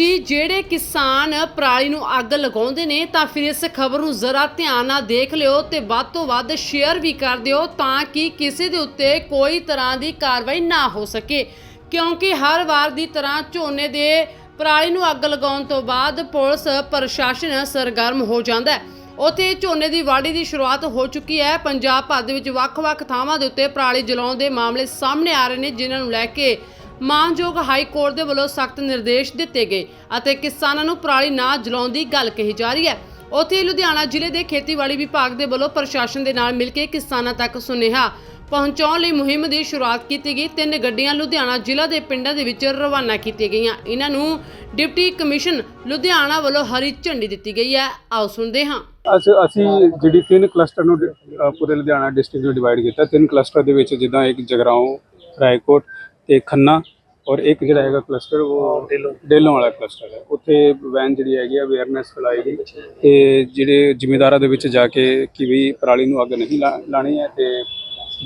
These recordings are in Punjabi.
ਜੀ, ਜਿਹੜੇ ਕਿਸਾਨ ਪਰਾਲੀ ਨੂੰ ਅੱਗ ਲਗਾਉਂਦੇ ਨੇ, ਤਾਂ ਫਿਰ ਇਸ ਖਬਰ ਨੂੰ ਜ਼ਰਾ ਧਿਆਨ ਨਾਲ ਦੇਖ ਲਿਓ ਤੇ ਵੱਧ ਤੋਂ ਵੱਧ ਸ਼ੇਅਰ ਵੀ ਕਰ ਦਿਓ ਤਾਂ ਕਿ ਕਿਸੇ ਦੇ ਉੱਤੇ ਕੋਈ ਤਰ੍ਹਾਂ ਦੀ ਕਾਰਵਾਈ ਨਾ ਹੋ ਸਕੇ। ਕਿਉਂਕਿ ਹਰ ਵਾਰ ਦੀ ਤਰ੍ਹਾਂ ਝੋਨੇ ਦੇ ਪਰਾਲੀ ਨੂੰ ਅੱਗ ਲਗਾਉਣ ਤੋਂ ਬਾਅਦ ਪੁਲਿਸ, ਪ੍ਰਸ਼ਾਸਨ ਸਰਗਰਮ ਹੋ ਜਾਂਦਾ ਹੈ। ਉੱਥੇ ਝੋਨੇ ਦੀ ਵਾਢੀ ਦੀ ਸ਼ੁਰੂਆਤ ਹੋ ਚੁੱਕੀ ਹੈ। ਪੰਜਾਬ ਭਰ ਦੇ ਵਿੱਚ ਵੱਖ-ਵੱਖ ਥਾਵਾਂ ਦੇ ਉੱਤੇ ਪਰਾਲੀ ਜਲਾਉਣ ਦੇ ਮਾਮਲੇ ਸਾਹਮਣੇ ਆ ਰਹੇ ਨੇ, ਜਿਨ੍ਹਾਂ ਨੂੰ ਲੈ ਕੇ ਮਾਨਯੋਗ ਹਾਈ ਕੋਰਟ ਦੇ ਵੱਲੋਂ ਸਖਤ ਨਿਰਦੇਸ਼ ਦਿੱਤੇ ਗਏ ਅਤੇ ਕਿਸਾਨਾਂ ਨੂੰ ਪਰਾਲੀ ਨਾ ਜਲਾਉਣ ਦੀ ਗੱਲ ਕਹੀ ਜਾ ਰਹੀ ਹੈ। ਉੱਥੇ ਲੁਧਿਆਣਾ ਜ਼ਿਲ੍ਹੇ ਦੇ ਖੇਤੀਬਾੜੀ ਵਿਭਾਗ ਦੇ ਵੱਲੋਂ ਪ੍ਰਸ਼ਾਸਨ ਦੇ ਨਾਲ ਮਿਲ ਕੇ ਕਿਸਾਨਾਂ ਤੱਕ ਸੁਨੇਹਾ ਪਹੁੰਚਾਉਣ ਲਈ ਮੁਹਿੰਮ ਦੀ ਸ਼ੁਰੂਆਤ ਕੀਤੀ ਗਈ। ਤਿੰਨ ਗੱਡੀਆਂ ਲੁਧਿਆਣਾ ਜ਼ਿਲ੍ਹਾ ਦੇ ਪਿੰਡਾਂ ਦੇ ਵਿੱਚ ਰਵਾਨਾ ਕੀਤੀਆਂ ਗਈਆਂ। ਇਹਨਾਂ ਨੂੰ ਡਿਪਟੀ ਕਮਿਸ਼ਨ ਲੁਧਿਆਣਾ ਵੱਲੋਂ ਹਰੀ ਝੰਡੀ ਦਿੱਤੀ ਗਈ ਹੈ। ਆਓ ਸੁਣਦੇ ਹਾਂ। ਅਸੀਂ ਅਸੀਂ ਜਿਹੜੀ ਤਿੰਨ ਕਲਸਟਰ ਨੂੰ ਡਿ- ਅ, ਪੂਰੇ ਲੁਧਿਆਣਾ ਡਿਸਟ੍ਰਿਕਟ ਨੂੰ ਡਿਵਾਈਡ ਕੀਤਾ। ਤਿੰਨ ਕਲਸਟਰ ਦੇ ਵਿੱਚ ਜਿੱਦਾਂ ਇੱਕ ਜਗਰਾਉਂ ਰਾਏਕੋਟ ਤੇ ਖੰਨਾ ਔਰ ਇੱਕ ਜਿਹੜਾ ਹੈਗਾ ਕਲਸਟਰ ਉਹ ਡੇਲੋਂ। ਵਾਲਾ ਕਲਸਟਰ ਹੈ। ਉੱਥੇ ਵੈਨ ਜਿਹੜੀ ਹੈਗੀ ਅਵੇਅਰਨੈਸ ਫੈਲਾਈ ਗਈ ਤੇ ਜਿਹੜੇ ਜ਼ਿਮੀਂਦਾਰਾਂ ਦੇ ਵਿੱਚ ਜਾ ਕੇ ਕਿ ਵੀ ਪਰਾਲੀ ਨੂੰ ਅੱਗ ਨਹੀਂ ਲਾਣੀ ਹੈ ਤੇ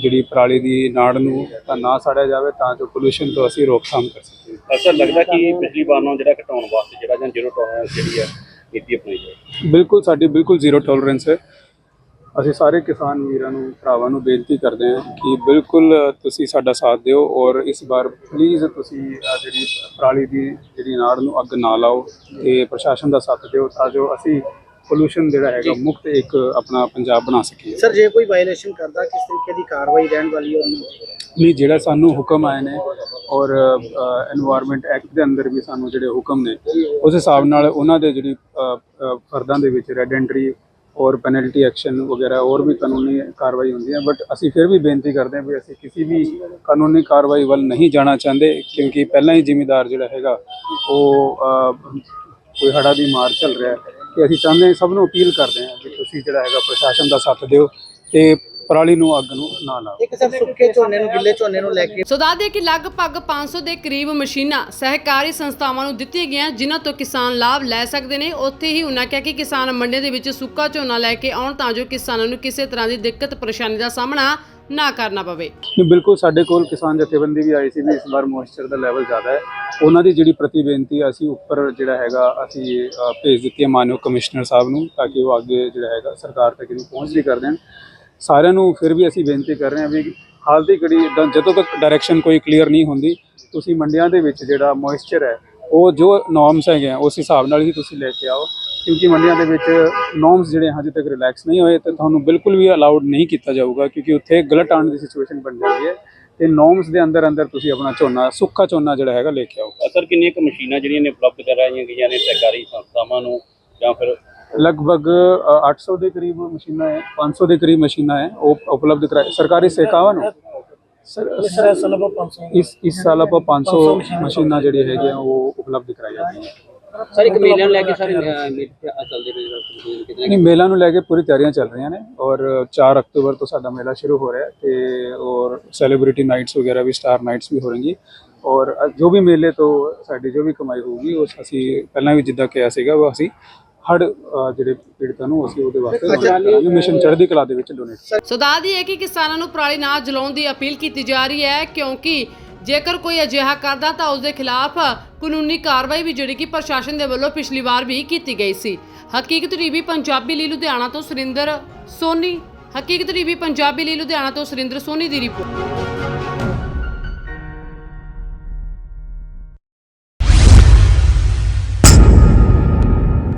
ਜਿਹੜੀ ਪਰਾਲੀ ਦੀ ਨਾੜ ਨੂੰ ਤਾਂ ਨਾ ਸਾੜਿਆ ਜਾਵੇ ਤਾਂ ਜੋ ਪੋਲੂਸ਼ਨ ਤੋਂ ਅਸੀਂ ਰੋਕਥਾਮ ਕਰ ਸਕੀਏ। ਅਸਰ ਲੱਗਦਾ ਕਿ ਪਿਛਲੀ ਵਾਰ ਨਾਲੋਂ ਜਿਹੜਾ ਘਟਾਉਣ ਵਾਸਤੇ ਜਿਹੜਾ ਜਾਂ ਜ਼ੀਰੋ ਟੋਲਰੈਂਸ ਜਿਹੜੀ ਹੈ ਨੀਤੀ ਅਪਣਾਈ ਜਾਏ। ਬਿਲਕੁਲ ਸਾਡੀ ਬਿਲਕੁਲ ਜ਼ੀਰੋ ਟੋਲਰੈਂਸ ਹੈ। ਅਸੀਂ ਸਾਰੇ ਕਿਸਾਨ ਵੀਰਾਂ ਨੂੰ ਭਰਾਵਾਂ ਨੂੰ ਬੇਨਤੀ ਕਰਦੇ ਹਾਂ ਕਿ ਬਿਲਕੁਲ ਤੁਸੀਂ ਸਾਡਾ ਸਾਥ ਦਿਓ ਔਰ ਇਸ ਵਾਰ ਪਲੀਜ਼ ਤੁਸੀਂ ਆਹ ਜਿਹੜੀ ਪਰਾਲੀ ਦੀ ਜਿਹੜੀ ਨਾੜ ਨੂੰ ਅੱਗ ਨਾ ਲਾਓ ਤੇ ਪ੍ਰਸ਼ਾਸਨ ਦਾ ਸਾਥ ਦਿਓ ਤਾਂ ਜੋ ਅਸੀਂ ਪੋਲੂਸ਼ਨ ਜਿਹੜਾ ਹੈਗਾ ਮੁਕਤ ਇੱਕ ਆਪਣਾ ਪੰਜਾਬ ਬਣਾ ਸਕੀਏ। ਸਰ ਜੇ ਕੋਈ ਵਾਇਲੇਸ਼ਨ ਕਰਦਾ ਕਿਸ ਤਰੀਕੇ ਦੀ ਕਾਰਵਾਈ ਰਹਿਣ ਵਾਲੀ ਹੈ ਉਹਨੂੰ ਨਹੀਂ ਜਿਹੜਾ ਸਾਨੂੰ ਹੁਕਮ ਆਏ ਨੇ ਔਰ এনवायरमेंट ਐਕਟ ਦੇ ਅੰਦਰ ਵੀ ਸਾਨੂੰ ਜਿਹੜੇ ਹੁਕਮ ਨੇ ਉਸ ਹਿਸਾਬ ਨਾਲ ਉਹਨਾਂ ਦੇ ਜਿਹੜੀ ਫਰਦਾਂ ਦੇ ਵਿੱਚ ਰੈਡ ਐਂਟਰੀ ਔਰ ਪੈਨਲਟੀ ਐਕਸ਼ਨ ਵਗੈਰਾ ਹੋਰ ਵੀ ਕਾਨੂੰਨੀ ਕਾਰਵਾਈ ਹੁੰਦੀ ਹੈ ਬਟ ਅਸੀਂ ਫਿਰ ਵੀ ਬੇਨਤੀ ਕਰਦੇ ਹਾਂ ਵੀ ਅਸੀਂ ਕਿਸੇ ਵੀ ਕਾਨੂੰਨੀ ਕਾਰਵਾਈ ਵੱਲ ਨਹੀਂ ਜਾਣਾ ਚਾਹੁੰਦੇ, ਕਿਉਂਕਿ ਪਹਿਲਾਂ ਹੀ ਜ਼ਿਮੀਦਾਰ ਜਿਹੜਾ ਹੈਗਾ, ਉਹ ਕੋਈ ਹੜਾ ਦੀ ਮਾਰ ਚੱਲ ਰਿਹਾ ਹੈ। ਕਿ ਅਸੀਂ ਚਾਹੁੰਦੇ ਸਭ ਨੂੰ ਅਪੀਲ ਕਰਦੇ ਹਾਂ ਕਿ ਤੁਸੀਂ ਜਿਹੜਾ ਹੈਗਾ ਪ੍ਰਸ਼ਾਸਨ ਦਾ ਸਾਥ ਦਿਓ ਤੇ ਪਰਾਲੀ ਨੂੰ ਅੱਗ ਨੂੰ ਨਾ ਲਾਓ। ਇੱਕ ਸਰ ਸੁੱਕੇ ਝੋਨੇ ਨੂੰ ਗਿੱਲੇ ਝੋਨੇ ਨੂੰ ਲੈ ਕੇ। ਸੋ ਦੱਸ ਦਈਏ ਕਿ ਲਗਭਗ 500 ਦੇ ਕਰੀਬ ਮਸ਼ੀਨਾਂ ਸਹਿਕਾਰੀ ਸੰਸਥਾਵਾਂ ਨੂੰ ਦਿੱਤੀਆਂ ਗਈਆਂ ਜਿਨ੍ਹਾਂ ਤੋਂ ਕਿਸਾਨ ਲਾਭ ਲੈ ਸਕਦੇ ਨੇ। ਉੱਥੇ ਹੀ ਉਹਨਾਂ ਕਿਹਾ ਕਿ ਕਿਸਾਨ ਮੰਡੀਆਂ ਦੇ ਵਿੱਚ ਸੁੱਕਾ ਝੋਨਾ ਲੈ ਕੇ ਆਉਣ ਤਾਂ ਜੋ ਕਿਸਾਨਾਂ ਨੂੰ ਕਿਸੇ ਤਰ੍ਹਾਂ ਦੀ ਦਿੱਕਤ ਪਰੇਸ਼ਾਨੀ ਦਾ ਸਾਹਮਣਾ ਨਾ ਕਰਨਾ ਪਵੇ। ਨਹੀਂ ਬਿਲਕੁਲ ਸਾਡੇ ਕੋਲ ਕਿਸਾਨ ਜਥੇਬੰਦੀ ਵੀ ਆਈ ਸੀ ਵੀ ਇਸ ਵਾਰ ਮੋਇਸਚਰ ਦਾ ਲੈਵਲ ਜ਼ਿਆਦਾ ਹੈ। ਉਹਨਾਂ ਦੀ ਜਿਹੜੀ ਪ੍ਰਤੀ ਬੇਨਤੀ ਆ, ਅਸੀਂ ਉੱਪਰ ਜਿਹੜਾ ਹੈਗਾ ਅਸੀਂ ਅ, ਭੇਜ ਦਿੱਤੀ ਹੈ ਮਾਨਯੋਗ ਕਮਿਸ਼ਨਰ ਸਾਹਿਬ ਨੂੰ ਤਾਂ ਕਿ ਉਹ ਅੱਗੇ ਜਿਹੜਾ ਹੈਗਾ ਸਰਕਾਰ ਤੱਕ ਇਹਨੂੰ ਪਹੁੰਚ ਵੀ ਕਰ ਦੇਣ। ਸਾਰਿਆਂ ਨੂੰ ਫਿਰ ਵੀ ਅਸੀਂ ਬੇਨਤੀ ਕਰ ਰਹੇ ਹਾਂ ਵੀ ਹਾਲ ਦੀ ਘੜੀ ਏਦਾਂ ਜਦੋਂ ਤੱਕ ਡਾਇਰੈਕਸ਼ਨ ਕੋਈ ਕਲੀਅਰ ਨਹੀਂ ਹੁੰਦੀ, ਤੁਸੀਂ ਮੰਡੀਆਂ ਦੇ ਵਿੱਚ ਜਿਹੜਾ ਮੋਇਸਚਰ ਹੈ, ਉਹ ਜੋ ਨੋਰਮਸ ਹੈਗੇ ਆ, ਉਸ ਹਿਸਾਬ ਨਾਲ ਹੀ ਤੁਸੀਂ ਲੈ ਕੇ ਆਓ। ਕਿਉਂਕਿ ਮੰਡੀਆਂ ਦੇ ਵਿੱਚ ਨੋਰਮਸ ਜਿਹੜੇ ਹਜੇ ਤੱਕ ਰਿਲੈਕਸ ਨਹੀਂ ਹੋਏ ਤੇ ਤੁਹਾਨੂੰ ਬਿਲਕੁਲ ਵੀ ਅਲਾਉਡ ਨਹੀਂ ਕੀਤਾ ਜਾਊਗਾ, ਕਿਉਂਕਿ ਉੱਥੇ ਗਲਤ ਆਉਣ ਦੀ ਸਿਚੁਏਸ਼ਨ ਬਣ ਜਾਂਦੀ ਹੈ। ਤੇ ਨੋਰਮਸ ਦੇ ਅੰਦਰ ਅੰਦਰ ਤੁਸੀਂ ਆਪਣਾ ਝੋਨਾ, ਸੁੱਕਾ ਝੋਨਾ ਜਿਹੜਾ ਹੈਗਾ ਲੈ ਕੇ ਆਓ। ਅਸਰ ਕਿੰਨੀਆਂ ਕੁ ਮਸ਼ੀਨਾਂ ਜਿਹੜੀਆਂ ਨੇ ਉਪਲਬਧ ਕਰਾਈਆਂ ਗਈਆਂ ਨੇ ਸਰਕਾਰੀ ਸੰਸਥਾਵਾਂ ਨੂੰ ਜਾਂ ਫਿਰ ਲਗਭਗ ਅ, 800 ਦੇ ਕਰੀਬ ਮਸ਼ੀਨਾਂ ਹੈ 500 ਦੇ ਕਰੀਬ ਮਸ਼ੀਨਾਂ ਹੈ ਉਹ ਉਪਲਬਧ ਕਰਾਈ ਸਰਕਾਰੀ ਸੇਵਾਵਾਂ ਨੂੰ? ਸਰ ਸਰ ਸਲਬ 500 ਇਸ ਇਸ ਸਾਲ ਆਪਾਂ 500 ਮਸ਼ੀਨਾਂ ਜਿਹੜੀਆਂ ਹੈਗੀਆਂ ਉਹ ਉਪਲਬਧ ਕਰਾਈ ਜਾਂਦੀਆਂ ਸਰ ਇੱਕ ਮੇਲੇ ਨੂੰ ਲੈ ਕੇ ਸਰ ਚੱਲਦੇ ਨਹੀਂ ਮੇਲਾ ਨੂੰ ਲੈ ਕੇ ਪੂਰੀ ਤਿਆਰੀਆਂ ਚੱਲ ਰਹੀਆਂ ਨੇ ਔਰ 4 ਅਕਤੂਬਰ ਤੋਂ ਸਾਡਾ ਮੇਲਾ ਸ਼ੁਰੂ ਹੋ ਰਿਹਾ ਤੇ ਔਰ ਸੈਲੀਬ੍ਰਿਟੀ ਨਾਈਟਸ ਵਗੈਰਾ ਵੀ ਸਟਾਰ ਨਾਈਟਸ ਵੀ ਹੋ ਰਹੀਆਂ ਔਰ ਜੋ ਵੀ ਮੇਲੇ ਤੋਂ ਸਾਡੀ ਜੋ ਵੀ ਕਮਾਈ ਹੋਊਗੀ ਉਸ ਅਸੀਂ ਪਹਿਲਾਂ ਵੀ ਜਿੱਦਾਂ ਕਿਹਾ ਸੀਗਾ ਉਹ ਅਸੀਂ ਹੜ ਜਿਹੜੇ ਪੀੜਤਾਂ ਨੂੰ ਅਸੀਂ ਉਹਦੇ ਵਾਸਤੇ ਮਿਸ਼ਨ ਚੜ੍ਹਦੀ ਕਲਾ ਦੇ ਵਿੱਚ ਡੋਨੇਟ ਸੋ ਦੱਸਦੀ ਹੈ ਕਿ ਕਿਸਾਨਾਂ ਨੂੰ ਪਰਾਲੀ ਨਾ ਜਲਾਉਣ ਦੀ ਅਪੀਲ ਕੀਤੀ ਜਾ ਰਹੀ ਹੈ ਕਿਉਂਕਿ ਜੇਕਰ ਕੋਈ ਅਜਿਹਾ ਕਰਦਾ ਤਾਂ ਉਸ ਦੇ ਖਿਲਾਫ ਕਾਨੂੰਨੀ ਕਾਰਵਾਈ ਵੀ ਜਿਹੜੀ ਕਿ ਪ੍ਰਸ਼ਾਸਨ ਦੇ ਵੱਲੋਂ ਪਿਛਲੀ ਵਾਰ ਵੀ ਕੀਤੀ ਗਈ ਸੀ। ਹਕੀਕਤ ਟੀਵੀ ਪੰਜਾਬੀ ਲਈ ਲੁਧਿਆਣਾ ਤੋਂ ਸੁਰਿੰਦਰ ਸੋਨੀ ਹਕੀਕਤ ਟੀਵੀ ਪੰਜਾਬੀ ਲਈ ਲੁਧਿਆਣਾ ਤੋਂ ਸੁਰਿੰਦਰ ਸੋਨੀ ਦੀ ਰਿਪੋਰਟ।